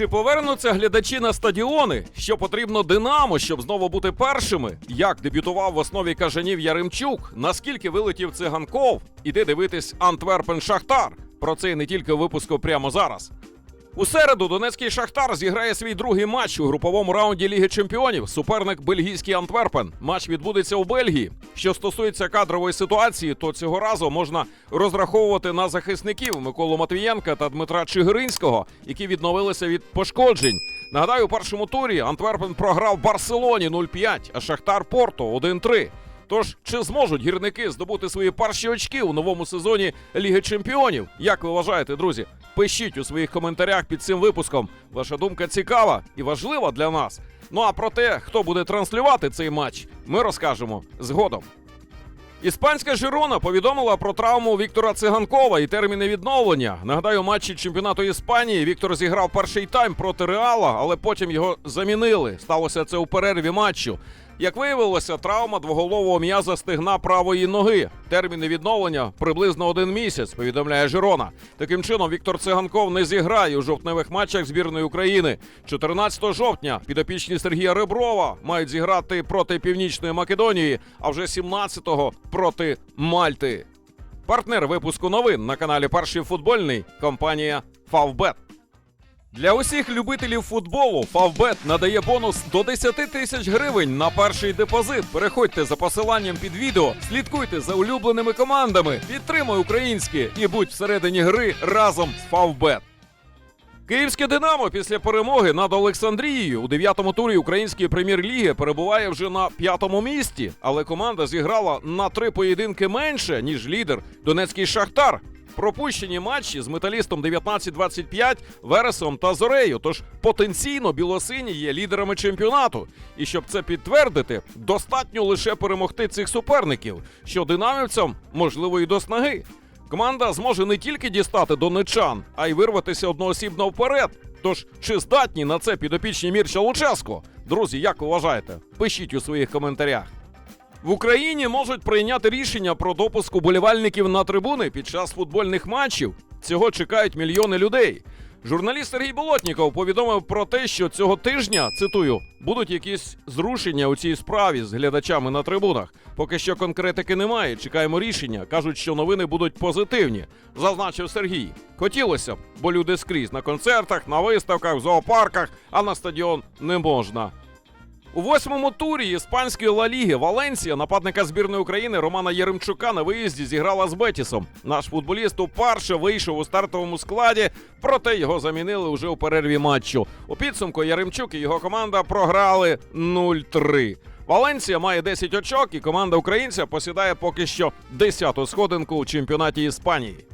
Чи повернуться глядачі на стадіони? Що потрібно Динамо, щоб знову бути першими? Як дебютував в основі кажанів Яремчук? Наскільки вилетів циганков? Іди дивитись Антверпен Шахтар. Про це і не тільки випуску прямо зараз. У середу Донецький Шахтар зіграє свій другий матч у груповому раунді Ліги Чемпіонів. Суперник бельгійський Антверпен. Матч відбудеться у Бельгії. Що стосується кадрової ситуації, то цього разу можна розраховувати на захисників Миколу Матвієнка та Дмитра Чигиринського, які відновилися від пошкоджень. Нагадаю, у першому турі Антверпен програв Барселоні 0-5, а Шахтар Порту 1-3. Тож чи зможуть гірники здобути свої перші очки у новому сезоні Ліги Чемпіонів? Як ви вважаєте, друзі? Пишіть у своїх коментарях під цим випуском. Ваша думка цікава і важлива для нас. Ну а про те, хто буде транслювати цей матч, ми розкажемо згодом. Іспанська Жирона повідомила про травму Віктора Циганкова і терміни відновлення. Нагадаю, матчі чемпіонату Іспанії Віктор зіграв перший тайм проти Реала, але потім його замінили. Сталося це у перерві матчу. Як виявилося, травма двоголового м'яза стегна правої ноги. Терміни відновлення приблизно один місяць, повідомляє Жирона. Таким чином, Віктор Циганков не зіграє у жовтневих матчах збірної України. 14 жовтня підопічні Сергія Реброва мають зіграти проти Північної Македонії, а вже 17-го проти Мальти. Партнер випуску новин на каналі Перший футбольний компанія Фавбет. Для усіх любителів футболу Фавбет надає бонус до 10 тисяч гривень на перший депозит. Переходьте за посиланням під відео, слідкуйте за улюбленими командами, підтримуй українське і будь всередині гри разом з Фавбет. Київське Динамо після перемоги над Олександрією у дев'ятому турі української прем'єр-ліги перебуває вже на п'ятому місці, але команда зіграла на три поєдинки менше ніж лідер Донецький Шахтар. Пропущені матчі з металістом 19-25, Вересом та Зорею. Тож потенційно білосині є лідерами чемпіонату. І щоб це підтвердити, достатньо лише перемогти цих суперників, що динамівцям можливо і до снаги. Команда зможе не тільки дістати донечан, а й вирватися одноосібно вперед. Тож чи здатні на це підопічні Мірча Луческо? Друзі, як вважаєте? Пишіть у своїх коментарях. В Україні можуть прийняти рішення про допуск уболівальників на трибуни під час футбольних матчів. Цього чекають мільйони людей. Журналіст Сергій Болотніков повідомив про те, що цього тижня цитую будуть якісь зрушення у цій справі з глядачами на трибунах. Поки що конкретики немає. Чекаємо рішення. кажуть, що новини будуть позитивні. Зазначив Сергій. Хотілося б, бо люди скрізь на концертах, на виставках, в зоопарках, а на стадіон не можна. У восьмому турі іспанської Ла Ліги Валенсія, нападника збірної України Романа Єремчука на виїзді зіграла з Бетісом. Наш футболіст уперше вийшов у стартовому складі, проте його замінили уже у перерві матчу. У підсумку Яремчук і його команда програли 0-3. Валенсія має 10 очок, і команда українця посідає поки що 10-ту сходинку у чемпіонаті Іспанії.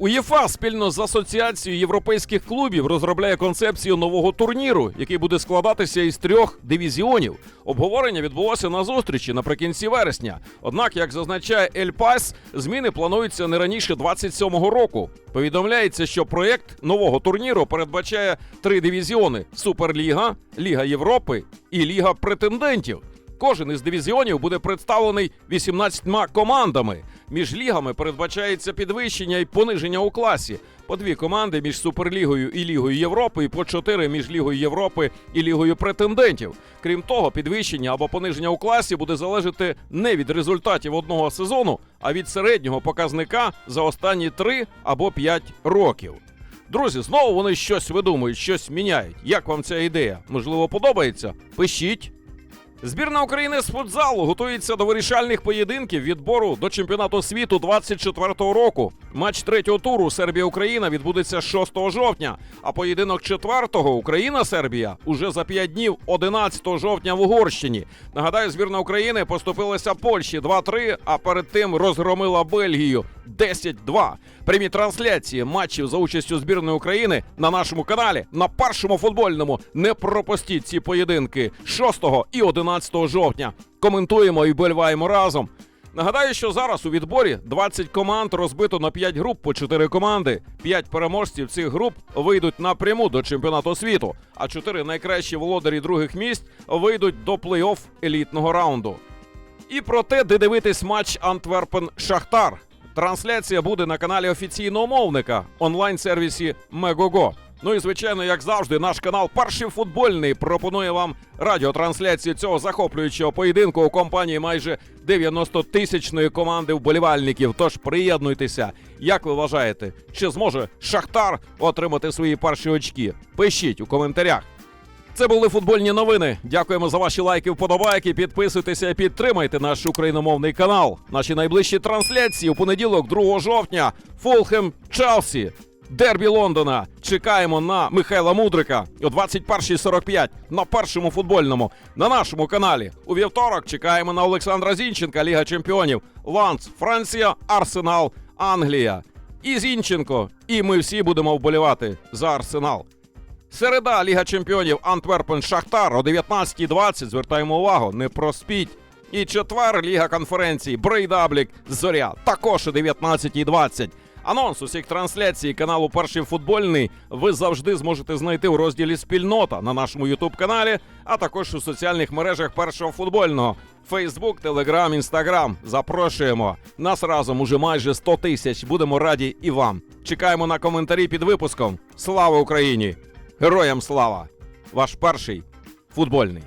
УЄФА спільно з асоціацією європейських клубів розробляє концепцію нового турніру, який буде складатися із трьох дивізіонів. Обговорення відбулося на зустрічі наприкінці вересня. Однак, як зазначає Ель Пас, зміни плануються не раніше 27-го року. Повідомляється, що проєкт нового турніру передбачає три дивізіони: Суперліга, Ліга Європи і Ліга претендентів. Кожен із дивізіонів буде представлений 18 командами. Між лігами передбачається підвищення і пониження у класі. По дві команди між Суперлігою і Лігою Європи, і по чотири між Лігою Європи і Лігою претендентів. Крім того, підвищення або пониження у класі буде залежати не від результатів одного сезону, а від середнього показника за останні три або п'ять років. Друзі, знову вони щось видумують, щось міняють. Як вам ця ідея? Можливо, подобається? Пишіть. Збірна України з футзалу готується до вирішальних поєдинків відбору до чемпіонату світу 24-го року. Матч третього туру Сербія-Україна відбудеться 6 жовтня. А поєдинок четвертого Україна-Сербія уже за 5 днів 11 жовтня в Угорщині. Нагадаю, збірна України поступилася Польщі 2-3, а перед тим розгромила Бельгію 10-2. Прямі трансляції матчів за участю збірної України на нашому каналі на першому футбольному. Не пропустіть ці поєдинки 6 і 11 жовтня. Коментуємо і вболіваємо разом. Нагадаю, що зараз у відборі 20 команд розбито на 5 груп по 4 команди. 5 переможців цих груп вийдуть напряму до чемпіонату світу, а 4 найкращі володарі других місць вийдуть до плей-офф елітного раунду. І про те, де дивитись матч Антверпен Шахтар. Трансляція буде на каналі офіційного мовника онлайн-сервісі Мегого. Ну і звичайно, як завжди, наш канал Перший футбольний пропонує вам радіотрансляцію цього захоплюючого поєдинку у компанії майже 90-тисячної команди вболівальників. Тож приєднуйтеся. Як ви вважаєте, чи зможе Шахтар отримати свої перші очки? Пишіть у коментарях. Це були футбольні новини. Дякуємо за ваші лайки, вподобайки. Підписуйтеся і підтримайте наш україномовний канал. Наші найближчі трансляції у понеділок, 2 жовтня. Фулхем Челсі. Дербі Лондона. Чекаємо на Михайла Мудрика о 21.45 на першому футбольному на нашому каналі. У вівторок чекаємо на Олександра Зінченка, Ліга Чемпіонів. Ланц, Франція, Арсенал, Англія. І Зінченко. І ми всі будемо вболівати за Арсенал. Середа Ліга Чемпіонів Антверпен Шахтар о 19.20. Звертаємо увагу, не проспіть. І четвер Ліга конференцій Брейдаблік Зоря також о 19.20. Анонс усіх трансляцій каналу Перший футбольний ви завжди зможете знайти у розділі Спільнота на нашому Ютуб каналі, а також у соціальних мережах першого футбольного. Фейсбук, Телеграм, Інстаграм. Запрошуємо. Нас разом уже майже 100 тисяч. Будемо раді і вам. Чекаємо на коментарі під випуском. Слава Україні! Героям слава! Ваш перший футбольний.